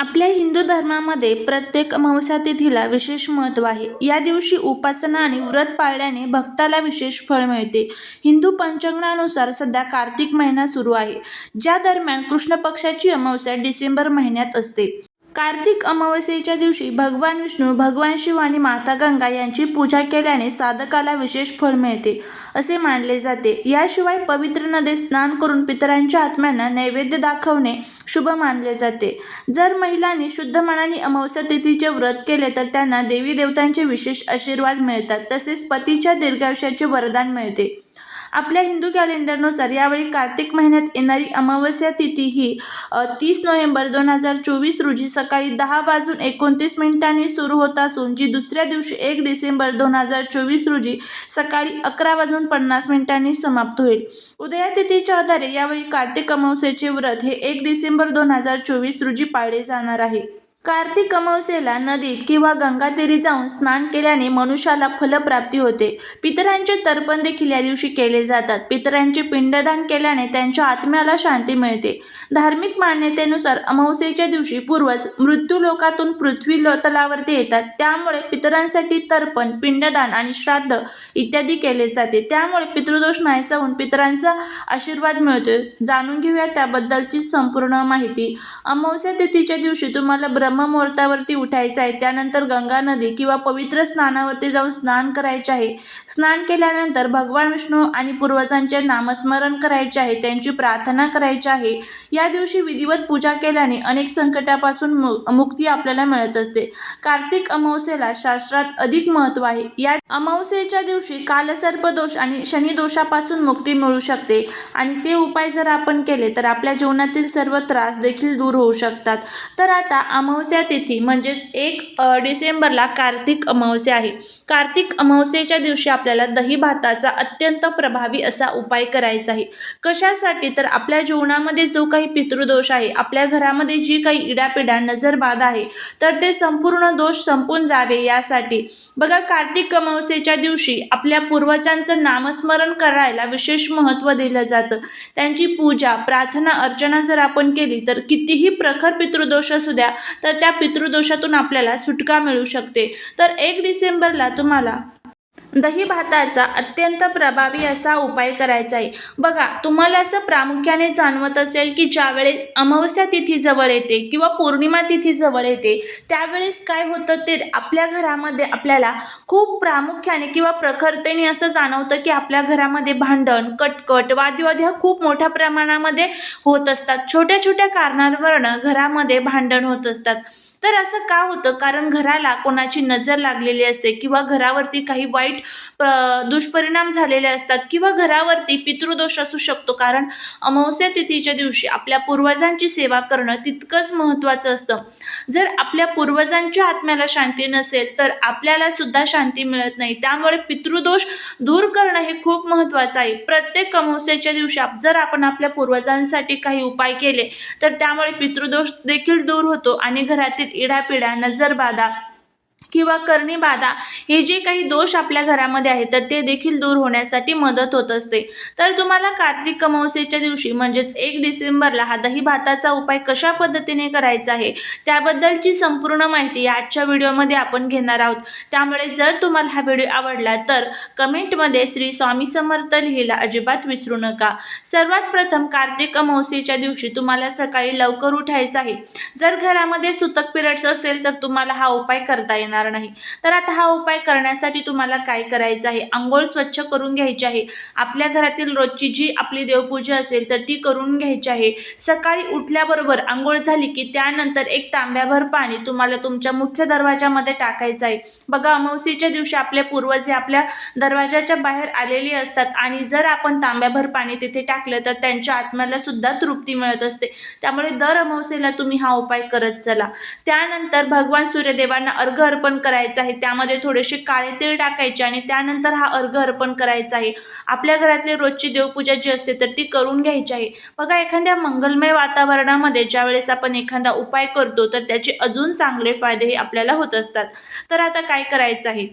आपल्या हिंदू धर्मामध्ये प्रत्येक अमावस्या तिथीला विशेष महत्त्व आहे. या दिवशी उपासना आणि व्रत पाळल्याने भक्ताला विशेष फळ मिळते. हिंदू पंचांगणानुसार सध्या कार्तिक महिना सुरू आहे ज्या दरम्यान कृष्ण पक्षाची अमावस्या डिसेंबर महिन्यात असते. कार्तिक अमावस्येच्या दिवशी भगवान विष्णू भगवान शिव आणि माता गंगा यांची पूजा केल्याने साधकाला विशेष फळ मिळते असे मानले जाते. याशिवाय पवित्र नदीत स्नान करून पितरांच्या आत्म्यांना नैवेद्य दाखवणे शुभ मानले जाते. जर महिलांनी शुद्ध मनाने अमावस्या तिथीचे व्रत केले तर त्यांना देवी देवतांचे विशेष आशीर्वाद मिळतात. तसेच पतीच्या दीर्घायुष्याचे वरदान मिळते. आपल्या हिंदू कॅलेंडरनुसार यावेळी कार्तिक महिन्यात येणारी अमावस्या तिथी ही तीस नोव्हेंबर दोन हजार चोवीस रोजी सकाळी दहा वाजून एकोणतीस मिनिटांनी सुरू होत असून जी दुसऱ्या दिवशी एक डिसेंबर दोन हजार चोवीस रोजी सकाळी अकरा वाजून पन्नास मिनिटांनी समाप्त होईल. उदया तिथीच्या आधारे यावेळी कार्तिक अमावस्येचे व्रत हे एक डिसेंबर दोन हजार चोवीस रोजी पाळले जाणार आहे. कार्तिक अमावस्येला नदीत किंवा गंगातीरी जाऊन स्नान केल्याने मनुष्याला फलप्राप्ती होते. पितरांचे तर्पण देखील या दिवशी केले जातात. पितरांचे पिंडदान केल्याने त्यांच्या आत्म्याला शांती मिळते. धार्मिक मान्यतेनुसार अमावस्येच्या दिवशी पूर्वज मृत्यूलोकातून पृथ्वी लो तलावरती येतात. त्यामुळे पितरांसाठी तर्पण पिंडदान आणि श्राद्ध इत्यादी केले जाते. त्यामुळे पितृदोष नाहीसा होऊन पितरांचा आशीर्वाद मिळतो. जाणून घेऊया त्याबद्दलची संपूर्ण माहिती. अमावस्या तिथीच्या दिवशी तुम्हाला ब्रह्ममुहूर्तावरती उठायचं आहे. त्यानंतर गंगा नदी किंवा पवित्र स्नानावरती जाऊन स्नान करायचे आहे. स्नान केल्यानंतर भगवान विष्णू आणि पूर्वजांचे नामस्मरण करायचे आहे. त्यांची प्रार्थना करायची आहे. या दिवशी विधिवत पूजा केल्याने अनेक संकटापासून मु मुक्ती आपल्याला मिळत असते. कार्तिक अमावस्येला शास्त्रात अधिक महत्त्व आहे. या अमावस्येच्या दिवशी कालसर्पदोष आणि शनिदोषापासून मुक्ती मिळू शकते. आणि ते उपाय जर आपण केले तर आपल्या जीवनातील सर्व त्रास देखील दूर होऊ शकतात. तर आता अमावस्या तिथी म्हणजेच एक डिसेंबरला कार्तिक अमावस्या आहे. कार्तिक अमावस्येच्या दिवशी आपल्याला दही भाताचा अत्यंत प्रभावी असा उपाय करायचा आहे. कशासाठी? तर आपल्या जीवनामध्ये जो काही पितृदोष आहे आपल्या घरामध्ये जी काही इडापिडा नजरबाधा आहे तर ते संपूर्ण दोष संपून जावे यासाठी. बघा कार्तिक अमावस्येच्या दिवशी आपल्या पूर्वजांचं नामस्मरण करायला विशेष महत्त्व दिलं जातं. त्यांची पूजा प्रार्थना अर्चना जर आपण केली तर कितीही प्रखर पितृदोष असू द्या तर तर त्या पितृदोषातून आपल्याला सुटका मिळू शकते. तर एक डिसेंबरला तुम्हाला दही भाताचा अत्यंत प्रभावी असा उपाय करायचा आहे. बघा तुम्हाला असं प्रामुख्याने जाणवत असेल की ज्यावेळेस अमावस्या तिथी जवळ येते किंवा पौर्णिमा तिथी जवळ येते त्यावेळेस काय होतं ते आपल्या घरामध्ये आपल्याला खूप प्रामुख्याने किंवा प्रखरतेने असं जाणवतं की आपल्या घरामध्ये भांडण कटकट वादविवाद ह्या खूप मोठ्या प्रमाणामध्ये होत असतात. छोट्या छोट्या कारणांवरनं घरामध्ये भांडण होत असतात. तर असं का होतं? कारण घराला कोणाची नजर लागलेली असते किंवा घरावरती काही वाईट दुष्परिणाम झालेले असतात किंवा घरावरती पितृदोष असू शकतो. कारण अमावस्या तिथीच्या दिवशी आपल्या पूर्वजांची सेवा करणं तितकंच महत्त्वाचं असतं. जर आपल्या पूर्वजांच्या आत्म्याला शांती नसेल तर आपल्याला सुद्धा शांती मिळत नाही. त्यामुळे पितृदोष दूर करणं हे खूप महत्त्वाचं आहे. प्रत्येक अमावस्याच्या दिवशी जर आपण आपल्या पूर्वजांसाठी काही उपाय केले तर त्यामुळे पितृदोष देखील दूर होतो आणि घरातील इडापिडा नजरबाधा किंवा कर्णीबाधा हे जे काही दोष आपल्या घरामध्ये आहेत तर ते देखील दूर होण्यासाठी मदत होत असते. तर तुम्हाला कार्तिक अमावस्येच्या दिवशी म्हणजेच एक डिसेंबरला हा दही भाताचा उपाय कशा पद्धतीने करायचा आहे त्याबद्दलची संपूर्ण माहिती आजच्या व्हिडिओमध्ये आपण घेणार आहोत. त्यामुळे जर तुम्हाला हा व्हिडिओ आवडला तर कमेंटमध्ये श्री स्वामी समर्थ लिहिला अजिबात विसरू नका. सर्वात प्रथम कार्तिक अमावस्येच्या दिवशी तुम्हाला सकाळी लवकर उठायचं आहे. जर घरामध्ये सुतक पिरियड्स असेल तर तुम्हाला हा उपाय करता येणार नाही. तर आता हा उपाय करण्यासाठी तुम्हाला काय करायचं आहे? आंघोळ स्वच्छ करून घ्यायची आहे. आपल्या घरातील रोजची जी आपली देवपूजा असेल तर ती करून घ्यायची आहे. सकाळी उठल्याबरोबर आंघोळ झाली की त्यानंतर एक तांब्याभर पाणी तुम्हाला तुमच्या मुख्य दरवाजामध्ये टाकायचं आहे. बघा अमावस्येच्या दिवशी आपले पूर्वज हे आपल्या दरवाजाच्या बाहेर आलेले असतात आणि जर आपण तांब्याभर पाणी तिथे टाकलं तर त्यांच्या आत्म्याला सुद्धा तृप्ती मिळत असते. त्यामुळे दर अमावस्येला तुम्ही हा उपाय करत चला. त्यानंतर भगवान सूर्यदेवांना अर्घ अर्पण अर्पण करायचं आहे. त्यामध्ये थोडेसे काळे तीळ टाकायचे आणि त्यानंतर हा अर्घ अर्पण करायचा आहे. आपल्या घरातली रोजची देवपूजा जी असते तर ती करून घ्यायची आहे. बघा एखाद्या मंगलमय वातावरणामध्ये ज्यावेळेस आपण एखादा उपाय करतो तर त्याचे अजून चांगले फायदेही आपल्याला होत असतात. तर आता काय करायचं आहे?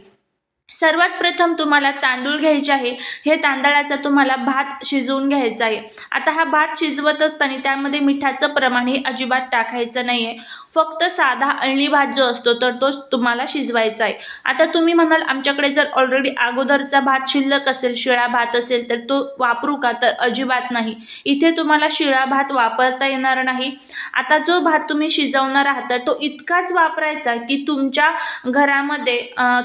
सर्वात प्रथम तुम्हाला तांदूळ घ्यायचे आहे. हे तांदळाचा तुम्हाला भात शिजवून घ्यायचा आहे. आता हा भात शिजवत असताना त्यामध्ये मिठाचं प्रमाण हे अजिबात टाकायचं नाही आहे फक्त साधा अळणी भात जो असतो तर तोच तुम्हाला शिजवायचा आहे. आता तुम्ही म्हणाल आमच्याकडे जर ऑलरेडी अगोदरचा भात शिल्लक असेल शिळा भात असेल तर तो वापरू का? तर अजिबात नाही. इथे तुम्हाला शिळा भात वापरता येणार नाही. आता जो भात तुम्ही शिजवणार आहात तर तो इतकाच वापरायचा की तुमच्या घरामध्ये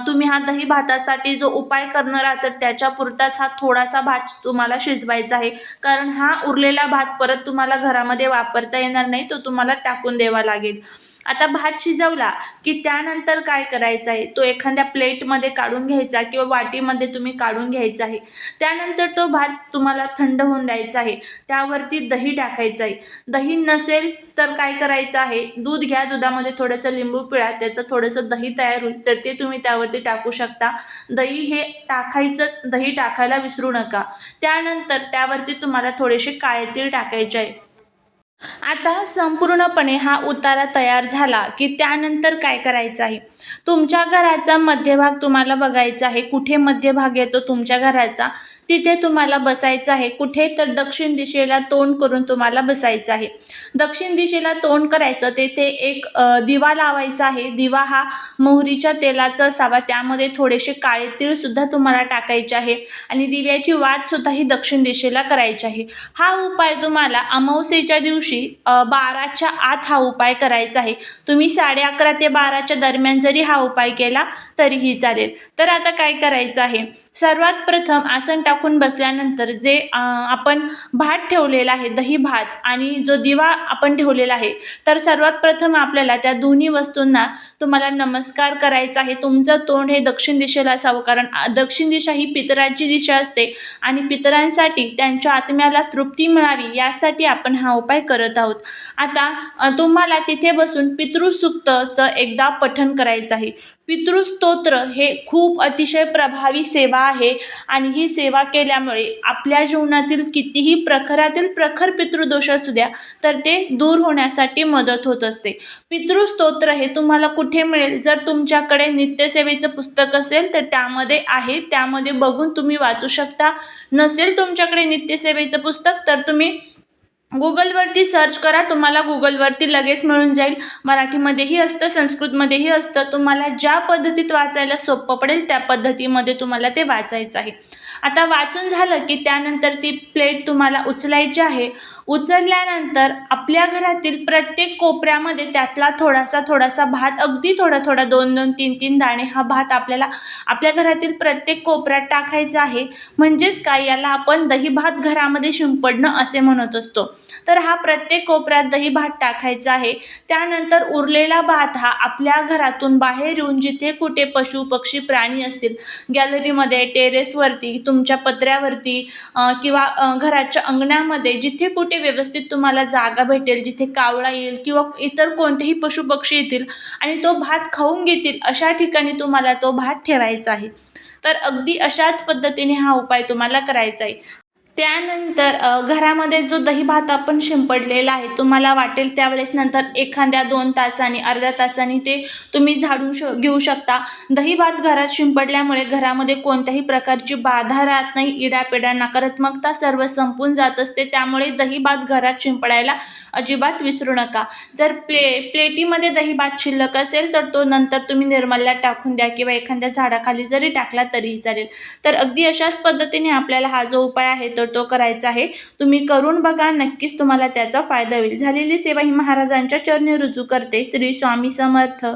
तुम्ही हा दही भात भातासाठी जो उपाय करणार आहात तर त्याच्या पुरताच हा थोडासा भात तुम्हाला शिजवायचा आहे. कारण हा उरलेला भात परत तुम्हाला घरामध्ये वापरता येणार नाही तो तुम्हाला टाकून द्यावा लागेल. आता भात शिजवला की त्यानंतर काय करायचं आहे? तो एखाद्या प्लेटमध्ये काढून घ्यायचा किंवा वाटीमध्ये तुम्ही काढून घ्यायचा आहे. त्यानंतर तो भात तुम्हाला थंड होऊन द्यायचा आहे. त्यावरती दही टाकायचं आहे. दही नसेल तर काय करायचं आहे? दूध घ्या दुधामध्ये थोडंसं लिंबू पिळा त्याचं थोडंसं दही तयार होईल तर ते तुम्ही त्यावरती टाकू शकता. दही हे टाकायचंच दही टाकायला विसरू नका. त्यानंतर त्यावरती तुम्हाला थोडेसे काळे तीळ टाकायचे आहे. आता संपूर्णपणे हा उतारा तयार झाला की त्यानंतर काय करायचं आहे? तुमच्या घराचा मध्यभाग तुम्हाला बघायचा आहे. कुठे मध्यभाग येतो तुमच्या घराचा? तिथे तुम्हाला बसायचं आहे. कुठे तर दक्षिण दिशेला तोंड करून तुम्हाला बसायचं आहे. दक्षिण दिशेला तोंड करायचं तेथे एक दिवा लावायचा आहे. दिवा हा मोहरीच्या तेलाचा असावा. त्यामध्ये थोडेसे काळे तीळसुद्धा तुम्हाला टाकायचे आहे आणि दिव्याची वाटसुद्धा ही दक्षिण दिशेला करायची आहे. हा उपाय तुम्हाला अमावस्येच्या दिवशी बाराच्या आत हा उपाय करायचा आहे. तुम्ही साडे अकरा ते बाराच्या दरम्यान जरी हा उपाय केला तरीही चालेल. तर आता काय करायचं आहे? सर्वात प्रथम आसन टाकून बसल्यानंतर जे आपण भात ठेवलेला आहे दही भात आणि जो दिवा आपण ठेवलेला आहे तर सर्वात प्रथम आपल्याला त्या दोन्ही वस्तूंना तुम्हाला नमस्कार करायचा आहे. तुमचं तोंड हे दक्षिण दिशेला असावं कारण दक्षिण दिशा ही पितरांची दिशा असते आणि पितरांसाठी त्यांच्या आत्म्याला तृप्ती मिळावी यासाठी आपण हा उपाय करत आहोत. आता तुम्हाला तिथे बसून पितृसुप्तचं एकदा पठण करायचं आहे. पितृस्तोत्र हे खूप अतिशय प्रभावी सेवा आहे. आणि ही सेवा केल्यामुळे आपल्या जीवनातील कितीही प्रखरातील प्रखर पितृदोष असू द्या तर ते दूर होण्यासाठी मदत होत असते. पितृस्तोत्र हे तुम्हाला कुठे मिळेल? जर तुमच्याकडे नित्यसेवेचं पुस्तक असेल तर त्यामध्ये आहे. त्यामध्ये बघून तुम्ही वाचू शकता. नसेल तुमच्याकडे नित्यसेवेचं पुस्तक तर तुम्ही गुगलवरती सर्च करा तुम्हाला गुगलवरती लगेच मिळून जाईल. मराठीमध्येही असतं संस्कृतमध्येही असतं. तुम्हाला ज्या पद्धतीत वाचायला सोपं पडेल त्या पद्धतीमध्ये तुम्हाला ते वाचायचं आहे. आता वाचून झालं की त्यानंतर ती प्लेट तुम्हाला उचलायची आहे. उचलल्यानंतर आपल्या घरातील प्रत्येक कोपऱ्यामध्ये त्यातला थोडासा थोडासा भात अगदी थोडा थोडा दोन दोन तीन तीन दाणे हा भात आपल्याला आपल्या घरातील प्रत्येक कोपऱ्यात टाकायचा आहे. म्हणजेच काय? याला आपण दही भात घरामध्ये शिंपडणं असे म्हणत असतो. तर हा प्रत्येक कोपऱ्यात दही भात टाकायचा आहे. त्यानंतर उरलेला भात हा आपल्या घरातून बाहेर येऊन जिथे कुठे पशु पक्षी प्राणी असतील गॅलरीमध्ये टेरेसवरती तुमच्या पत्र्यावरती किंवा घराच्या अंगणामध्ये जिथे कुठे व्यवस्थित तुम्हाला जागा भेटेल जिथे कावळा येईल किंवा इतर कोणतेही पशुपक्षी येतील आणि तो भात खाऊन घेतील अशा ठिकाणी तुम्हाला तो भात ठेवायचा आहे. तर अगदी अशाच पद्धतीने हा उपाय तुम्हाला करायचा आहे. त्यानंतर घरामध्ये जो दही भात आपण शिंपडलेला आहे तुम्हाला वाटेल त्यावेळेस नंतर एखाद्या दोन तासांनी अर्ध्या तासांनी ते तुम्ही झाडून श घेऊ शकता. दही भात घरात शिंपडल्यामुळे घरामध्ये कोणत्याही प्रकारची बाधा राहत नाही इडापिडा नकारात्मकता सर्व संपून जात असते. त्यामुळे दही भात घरात शिंपडायला अजिबात विसरू नका. जर प्ले प्लेटीमध्ये दही भात शिल्लक असेल तर तो नंतर तुम्ही निर्मल्यात टाकून द्या किंवा एखाद्या झाडाखाली जरी टाकला तरीही चालेल. तर अगदी अशाच पद्धतीने आपल्याला हा जो उपाय आहे तो तो करायचा आहे. तुम्ही करून बघा नक्कीच तुम्हाला त्याचा फायदा होईल. झालेली सेवा ही महाराजांच्या चरणी रुजू करते. श्री स्वामी समर्थ.